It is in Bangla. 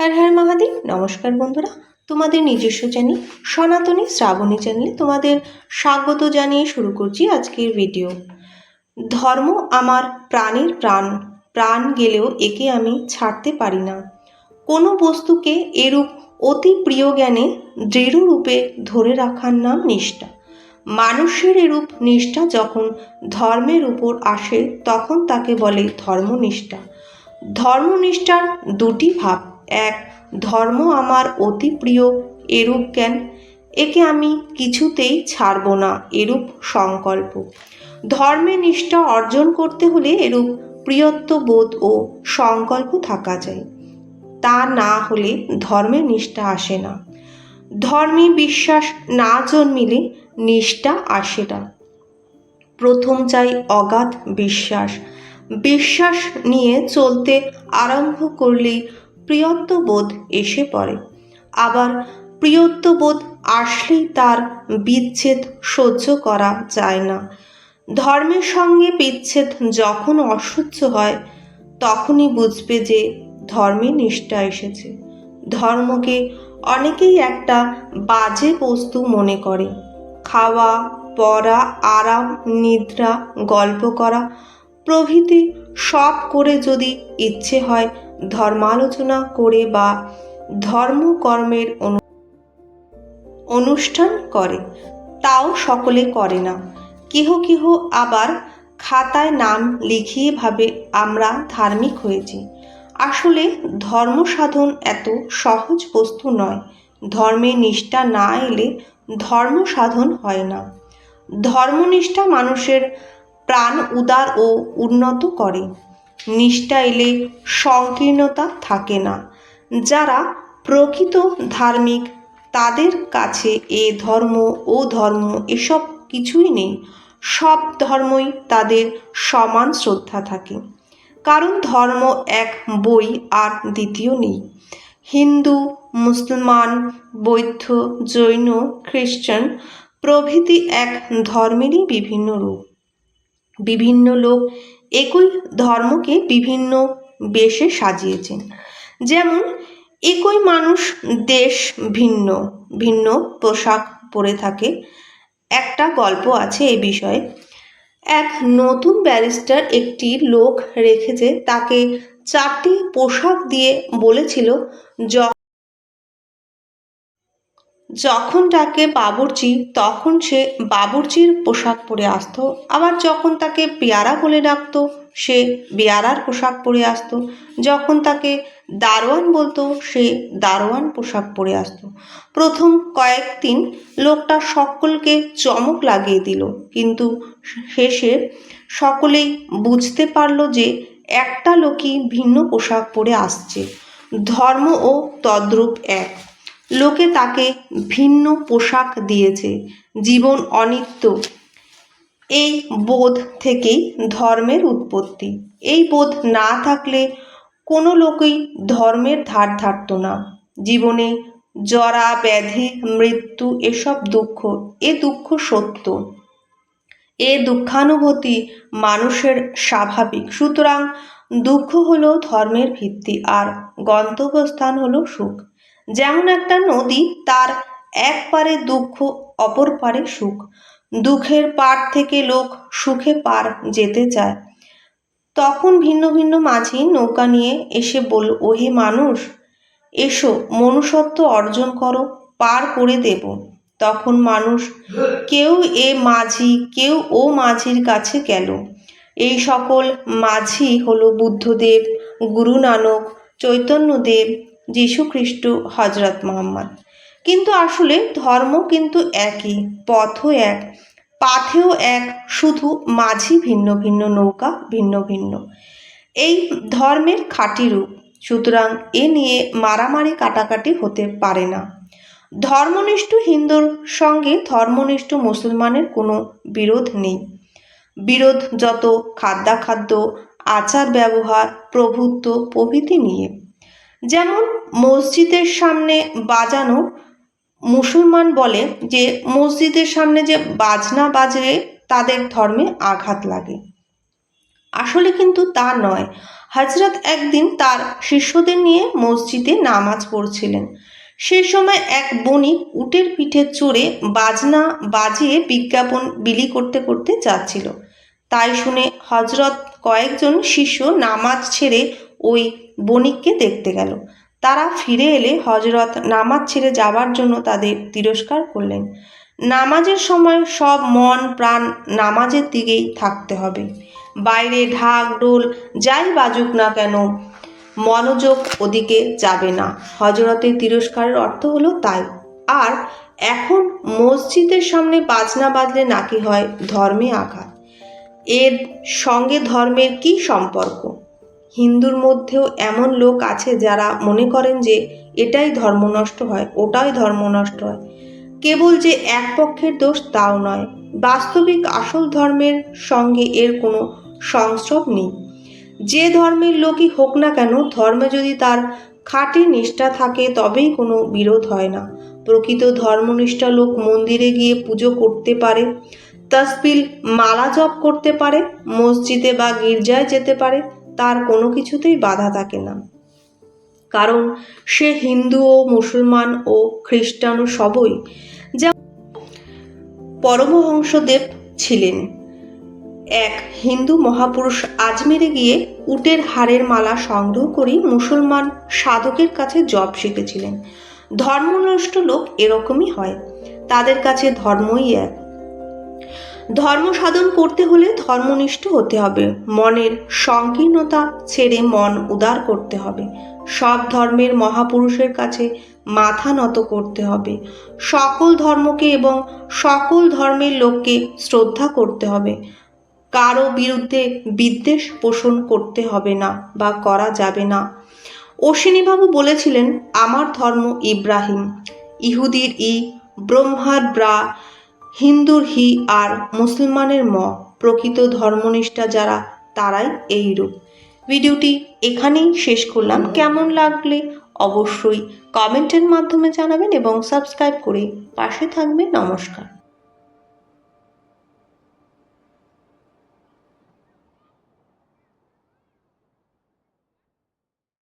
হর হর মহাদেব, নমস্কার বন্ধুরা। তোমাদের নিজস্ব চ্যানেল সনাতনী শ্রাবণী চ্যানেলে তোমাদের স্বাগত জানিয়ে শুরু করছি আজকের ভিডিও ধর্ম আমার প্রাণের প্রাণ প্রাণ গেলেও একে আমি ছাড়তে পারি না। কোনো বস্তুকে এরূপ অতি প্রিয় জ্ঞানে দৃঢ়রূপে ধরে রাখার নাম নিষ্ঠা। মানুষের এরূপ নিষ্ঠা যখন ধর্মের উপর আসে, তখন তাকে বলে ধর্মনিষ্ঠা। ধর্মনিষ্ঠার দুটি ভাব। এক ধর্ম আমার অতি প্রিয়, এরূপ জ্ঞান একে আমি কিছুতেই ছাড়ব না, এরূপ সংকল্প। ধর্মে নিষ্ঠা অর্জন করতে হলে এরূপ প্রিয়ত্ব বোধ ও সংকল্প থাকা চাই। তা না হলে ধর্মে নিষ্ঠা আসে না। ধর্মে বিশ্বাস না জন্মিলে নিষ্ঠা আসে না। প্রথম চাই অগাধ বিশ্বাস। বিশ্বাস নিয়ে চলতে আরম্ভ করলেই প্রিয়ত্ববোধ এসে পড়ে। আবার প্রিয়ত্ববোধ আসলেই তার বিচ্ছেদ সহ্য করা যায় না। ধর্মের সঙ্গে বিচ্ছেদ যখন অসহ্য হয়, তখনই বুঝবে যে ধর্মে নিষ্ঠা এসেছে। ধর্মকে অনেকেই একটা বাজে বস্তু মনে করে। খাওয়া, পড়া, আরাম, নিদ্রা, গল্প করা প্রভৃতি সব করে যদি ইচ্ছে হয় ধর্মালোচনা করে বা ধর্মকর্মের অনু- অনুষ্ঠান করে, তাও সকলে করে না। কেহ কেহ আবার খাতায় নাম লিখিয়ে ভাবে, আমরা ধার্মিক হয়েছি। আসলে ধর্ম সাধন এত সহজ বস্তু নয়। ধর্মে নিষ্ঠা না এলে ধর্ম সাধন হয় না। ধর্মনিষ্ঠা মানুষের প্রাণ উদার ও উন্নত করে। নিষ্ঠা এলে সংকীর্ণতা থাকে না। যারা প্রকৃত ধার্মিক, তাদের কাছে এ ধর্ম, ও ধর্ম, এসব কিছুই নেই। সব ধর্মই তাদের সমান শ্রদ্ধা থাকে। কারণ ধর্ম এক বই আর দ্বিতীয় নেই। হিন্দু, মুসলমান, বৌদ্ধ, জৈন, খ্রিস্টান প্রভৃতি এক ধর্মেরই বিভিন্ন রূপ। বিভিন্ন লোক একই ধর্মকে বিভিন্ন বেশে সাজিয়েছেন। যেমন, একই মানুষ দেশ ভিন্ন ভিন্ন পোশাক পরে থাকে। একটা গল্প আছে এ বিষয়ে। এক নতুন ব্যারিস্টার একটি লোক রেখেছে, তাকে চারটি পোশাক দিয়ে বলেছিল, "য- যখন তাকে বাবুর্চি, তখন সে বাবুর্চির পোশাক পরে আসতো। আবার যখন তাকে পেয়ারা বলে ডাকতো, সে পেয়ারার পোশাক পরে আসতো। যখন তাকে দারোয়ান বলতো, সে দারোয়ান পোশাক পরে আসতো। প্রথম কয়েকদিন লোকটা সকলকে চমক লাগিয়ে দিল, কিন্তু শেষে সকলেই বুঝতে পারল যে একটা লোকই ভিন্ন পোশাক পরে আসছে। ধর্ম ও তদ্রূপ এক। লোকে তাকে ভিন্ন পোশাক দিয়েছে, জীবন অনিত্য। এই বোধ থেকেই ধর্মের উৎপত্তি। এই বোধ না থাকলে কোনো লোকই ধর্মের ধার ধারত না। জীবনে জরা, ব্যাধি, মৃত্যু, এসব দুঃখ, এ দুঃখ সত্য। এ দুঃখানুভূতি মানুষের স্বাভাবিক। সুতরাং দুঃখ হলো ধর্মের ভিত্তি, আর গন্তব্যস্থান হলো সুখ। যেমন একটা নদী, তার এক পারে দুঃখ, অপর পারে সুখ। দুঃখের পার থেকে লোক সুখে পার যেতে চায়। তখন ভিন্ন ভিন্ন মাঝি নৌকা নিয়ে এসে বলল, ওহে মানুষ, এসো, মনুষ্যত্ব অর্জন করো, পার করে দেব। তখন মানুষ, কেউ এ মাঝি, কেউ ও মাঝির কাছে গেল। এই সকল মাঝি হলো বুদ্ধদেব, গুরু নানক, চৈতন্যদেব যীশুখ্রিস্ট হজরত মোহাম্মদ। কিন্তু আসলে ধর্ম কিন্তু একই, পথও এক, পাথেও এক, শুধু মাঝি ভিন্ন ভিন্ন নৌকা ভিন্ন ভিন্ন। এই ধর্মের খাঁটি রূপ, সুতরাং এ নিয়ে মারামারি কাটাকাটি হতে পারে না। ধর্মনিষ্ঠ হিন্দুর সঙ্গে ধর্মনিষ্ঠ মুসলমানের কোনো বিরোধ নেই। বিরোধ যত খাদ্যাখাদ্য আচার ব্যবহার প্রভুত্ব, প্রভৃতি নিয়ে। যেমন মসজিদের সামনে বাজানো, মুসলমান বলে যে মসজিদের সামনে যে বাজনা বাজলে তাদের ধর্মে আঘাত লাগে। আসলে কিন্তু তা নয়। হজরত একদিন তার শিষ্যদের নিয়ে মসজিদে নামাজ পড়ছিলেন। সেই সময় এক বণিক উটের পিঠে চড়ে বাজনা বাজিয়ে বিজ্ঞাপন বিলি করতে করতে যাচ্ছিল। তাই শুনে হজরত কয়েকজন শিষ্য নামাজ ছেড়ে ওই বণিককে দেখতে গেল। তারা ফিরে এলে হজরত নামাজ ছেড়ে যাবার জন্য তাদের তিরস্কার করলেন। নামাজের সময় সব মন প্রাণ নামাজের দিকেই থাকতে হবে। বাইরে ঢাক ডোল যাই বাজুক না কেন, মনোযোগ ওদিকে যাবে না। হজরতের তিরস্কারের অর্থ হলো তাই। আর এখন মসজিদের সামনে বাজনা বাজলে নাকি হয় ধর্মে আঘাত। এর সঙ্গে ধর্মের কি সম্পর্ক? হিন্দুর মধ্যেও এমন লোক আছে যারা মনে করেন যে এটাই ধর্ম নষ্ট হয়, ওটাই ধর্ম নষ্ট হয়। কেবল যে এক পক্ষের দোষ তাও নয়, বাস্তবিক আসল ধর্মের সঙ্গে এর কোনো সংস্রব নেই। যে ধর্মের লোকই হোক না কেন, ধর্মে যদি তার খাঁটি নিষ্ঠা থাকে, তবেই কোনো বিরোধ হয় না। প্রকৃত ধর্মনিষ্ঠা লোক মন্দিরে গিয়ে পুজো করতে পারে, তসবিল, মালা জপ করতে পারে, মসজিদে বা গির্জায় যেতে পারে তার কোনো কিছুতেই বাধা থাকে না। কারণ সে হিন্দু ও মুসলমান ও খ্রিস্টান ও সবই যা পরমহংসদেব ছিলেন। এক হিন্দু মহাপুরুষ আজমেরে গিয়ে উটের হাড়ের মালা সংগ্রহ করে মুসলমান সাধকের কাছে জপ শিখেছিলেন। ধর্মনষ্ট লোক এরকমই হয়। তাদের কাছে ধর্মই এক। ধর্ম সাধন করতে হলে ধর্মনিষ্ঠ হতে হবে। মনের সংকীর্ণতা ছেড়ে মন উদার করতে হবে। সব ধর্মের মহাপুরুষের কাছে মাথা নত করতে হবে। সকল ধর্মকে এবং সকল ধর্মের লোককে শ্রদ্ধা করতে হবে। কারও বিরুদ্ধে বিদ্বেষ পোষণ করতে হবে না বা করা যাবে না। অশ্বিনীবাবু বলেছিলেন, আমার ধর্ম ইব্রাহিম। ইহুদির ই ব্রহ্মার ব্রা হিন্দুর হি আর মুসলমানের ম প্রকৃত ধর্মনিষ্ঠা যারা, তারাই এইরূপ। ভিডিওটি এখানেই শেষ করলাম। কেমন লাগলে অবশ্যই কমেন্টের মাধ্যমে জানাবেন এবং সাবস্ক্রাইব করে পাশে থাকবেন। নমস্কার।